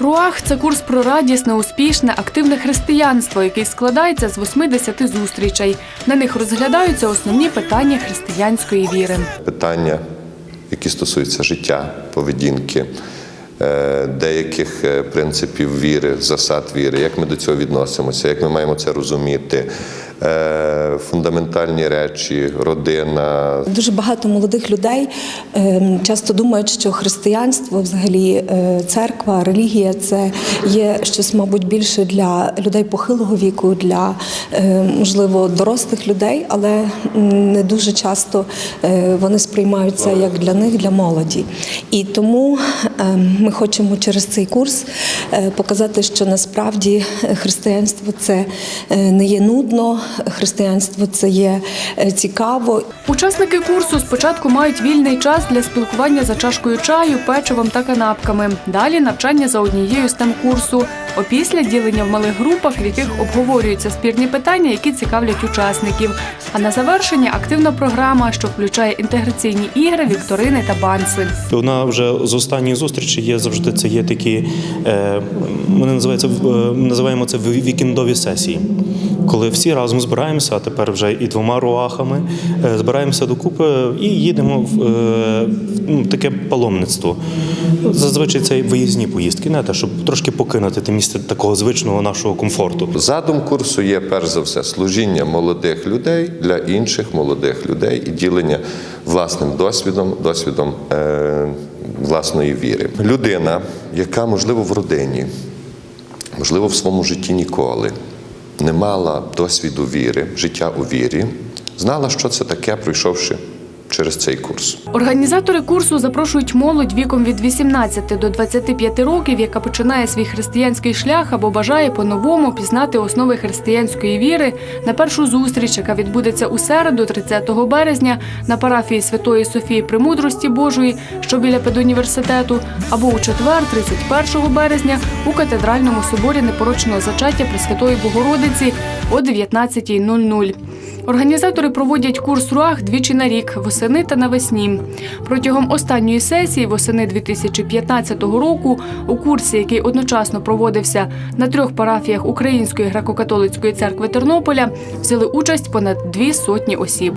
Руах це курс про радісне, успішне, активне християнство, який складається з 80 зустрічей. На них розглядаються основні питання християнської віри. питання, які стосуються життя, поведінки, е, деяких е, принципів віри, засад віри, як ми до цього відносимося, як ми маємо це розуміти, фундаментальні речі, родина, Дуже багато молодих людей ем, часто думають, що християнство, взагалі е, церква, релігія це є щось, мабуть, більше для людей похилого віку, для е, можливо дорослих людей, але не дуже часто е, вони сприймаються як для них, для молоді. І тому ми хочемо через цей курс е, показати, що насправді християнство це е, не є нудно, християнство це є е, цікаво. Учасники курсу спочатку мають вільний час для спілкування за чашкою чаю, печивом та канапками. Далі навчання за однією з тем курсу. Опісля ділення в малих групах, в яких обговорюються спірні питання, які цікавлять учасників. А на завершення активна програма, що включає інтеграційні ігри, вікторини та банси. Вона вже з останньої зустрічі є завжди це є такі, е, ми називається, е, називаємо це вікендові сесії. Коли всі разом збираємося, а тепер вже і двома руахами, е, збираємося докупи і їдемо в е, ну, таке паломництво. Зазвичай це виїзні поїздки, не те, щоб трошки покинути те місце такого звичного нашого комфорту. Задум курсу є перш за все служіння молодих людей для інших молодих людей і ділення власним досвідом, досвідом е, власної віри. Людина, яка можливо в родині, можливо, в своєму житті ніколи не мала досвіду віри, життя у вірі, знала, що це таке, пройшовши через цей курс. Організатори курсу запрошують молодь віком від 18 до 25 років, яка починає свій християнський шлях або бажає по-новому пізнати основи християнської віри на першу зустріч, яка відбудеться у середу, 30 березня, на парафії Святої Софії Премудрості Божої, що біля педуніверситету, або у четвер, 31 березня, у катедральному соборі непорочного зачаття Пресвятої Богородиці о 19.00. Організатори проводять курс РУАХ двічі на рік восени та навесні. Протягом останньої сесії восени 2015 року у курсі, який одночасно проводився на трьох парафіях Української греко-католицької церкви Тернополя, взяли участь понад дві сотні осіб.